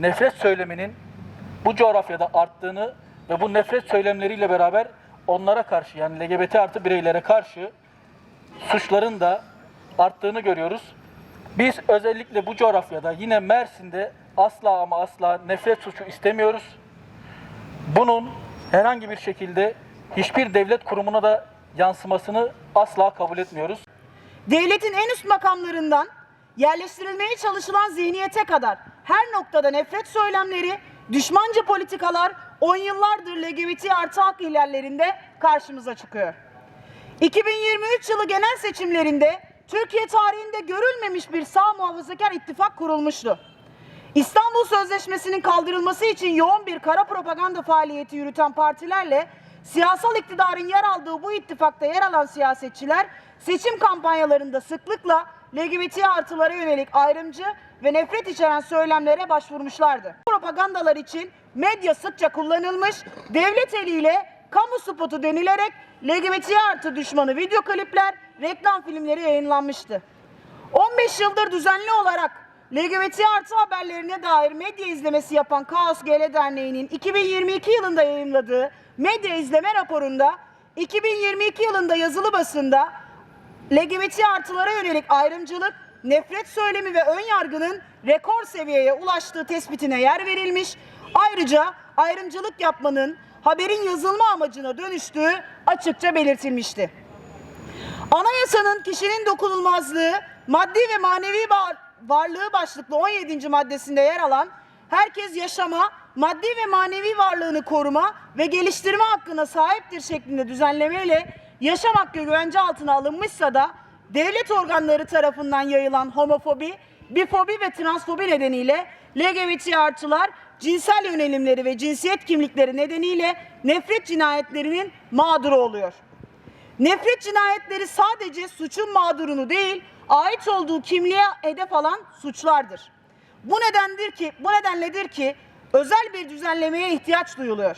nefret söyleminin bu coğrafyada arttığını ve bu nefret söylemleriyle beraber onlara karşı yani LGBT artı bireylere karşı suçların da arttığını görüyoruz. Biz özellikle bu coğrafyada yine Mersin'de asla ama asla nefret suçu istemiyoruz. Bunun herhangi bir şekilde hiçbir devlet kurumuna da yansımasını asla kabul etmiyoruz. Devletin en üst makamlarından yerleştirilmeye çalışılan zihniyete kadar her noktada nefret söylemleri, düşmanca politikalar 10 yıllardır LGBT artı hak ihlallerinde karşımıza çıkıyor. 2023 yılı genel seçimlerinde Türkiye tarihinde görülmemiş bir sağ muhafazakar ittifak kurulmuştu. İstanbul Sözleşmesi'nin kaldırılması için yoğun bir kara propaganda faaliyeti yürüten partilerle siyasal iktidarın yer aldığı bu ittifakta yer alan siyasetçiler seçim kampanyalarında sıklıkla LGBT artılara yönelik ayrımcı ve nefret içeren söylemlere başvurmuşlardı. Propagandalar için medya sıkça kullanılmış, devlet eliyle kamu spotu denilerek LGBT artı düşmanı video klipler, reklam filmleri yayınlanmıştı. 15 yıldır düzenli olarak LGBT artı haberlerine dair medya izlemesi yapan Kaos GL Derneği'nin 2022 yılında yayınladığı medya izleme raporunda 2022 yılında yazılı basında LGBT artılara yönelik ayrımcılık, nefret söylemi ve ön yargının rekor seviyeye ulaştığı tespitine yer verilmiş. Ayrıca ayrımcılık yapmanın haberin yazılma amacına dönüştüğü açıkça belirtilmişti. Anayasanın kişinin dokunulmazlığı, maddi ve manevi var- varlığı başlıklı 17. maddesinde yer alan herkes yaşama, maddi ve manevi varlığını koruma ve geliştirme hakkına sahiptir şeklinde düzenlemeyle yaşam hakkı güvence altına alınmışsa da devlet organları tarafından yayılan homofobi, bifobi ve transfobi nedeniyle LGBT artılar cinsel yönelimleri ve cinsiyet kimlikleri nedeniyle nefret cinayetlerinin mağduru oluyor. Nefret cinayetleri sadece suçun mağdurunu değil, ait olduğu kimliğe hedef alan suçlardır. Bu nedendir ki, bu nedenledir ki özel bir düzenlemeye ihtiyaç duyuluyor.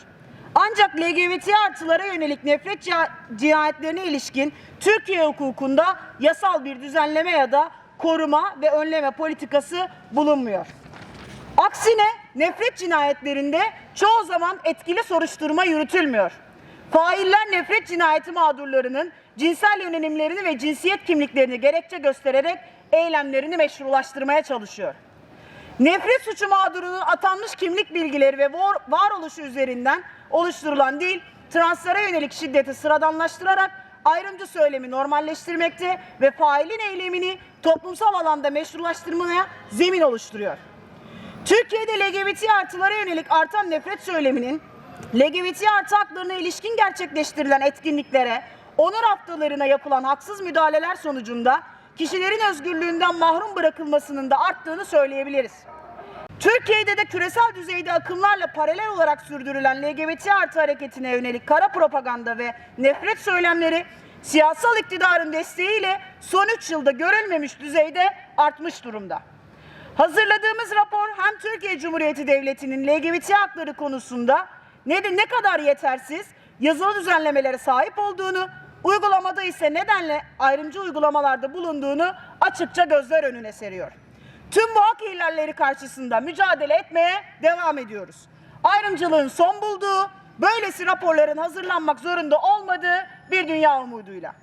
Ancak LGBT artılara yönelik nefret cina- cinayetlerine ilişkin Türkiye hukukunda yasal bir düzenleme ya da koruma ve önleme politikası bulunmuyor. Aksine nefret cinayetlerinde çoğu zaman etkili soruşturma yürütülmüyor. Failler nefret cinayeti mağdurlarının cinsel yönelimlerini ve cinsiyet kimliklerini gerekçe göstererek eylemlerini meşrulaştırmaya çalışıyor. Nefret suçu mağdurunun atanmış kimlik bilgileri ve var, varoluşu üzerinden oluşturulan dil, translara yönelik şiddeti sıradanlaştırarak ayrımcı söylemi normalleştirmekte ve failin eylemini toplumsal alanda meşrulaştırmaya zemin oluşturuyor. Türkiye'de LGBT artılara yönelik artan nefret söyleminin LGBT artı haklarına ilişkin gerçekleştirilen etkinliklere, onur haftalarına yapılan haksız müdahaleler sonucunda kişilerin özgürlüğünden mahrum bırakılmasının da arttığını söyleyebiliriz. Türkiye'de de küresel düzeyde akımlarla paralel olarak sürdürülen LGBT artı hareketine yönelik kara propaganda ve nefret söylemleri siyasal iktidarın desteğiyle son 3 yılda görülmemiş düzeyde artmış durumda. Hazırladığımız rapor hem Türkiye Cumhuriyeti Devleti'nin LGBT hakları konusunda ne de ne kadar yetersiz yazılı düzenlemelere sahip olduğunu, uygulamada ise nedenle ayrımcı uygulamalarda bulunduğunu açıkça gözler önüne seriyor. Tüm bu hak ihlalleri karşısında mücadele etmeye devam ediyoruz. Ayrımcılığın son bulduğu, böylesi raporların hazırlanmak zorunda olmadığı bir dünya umuduyla.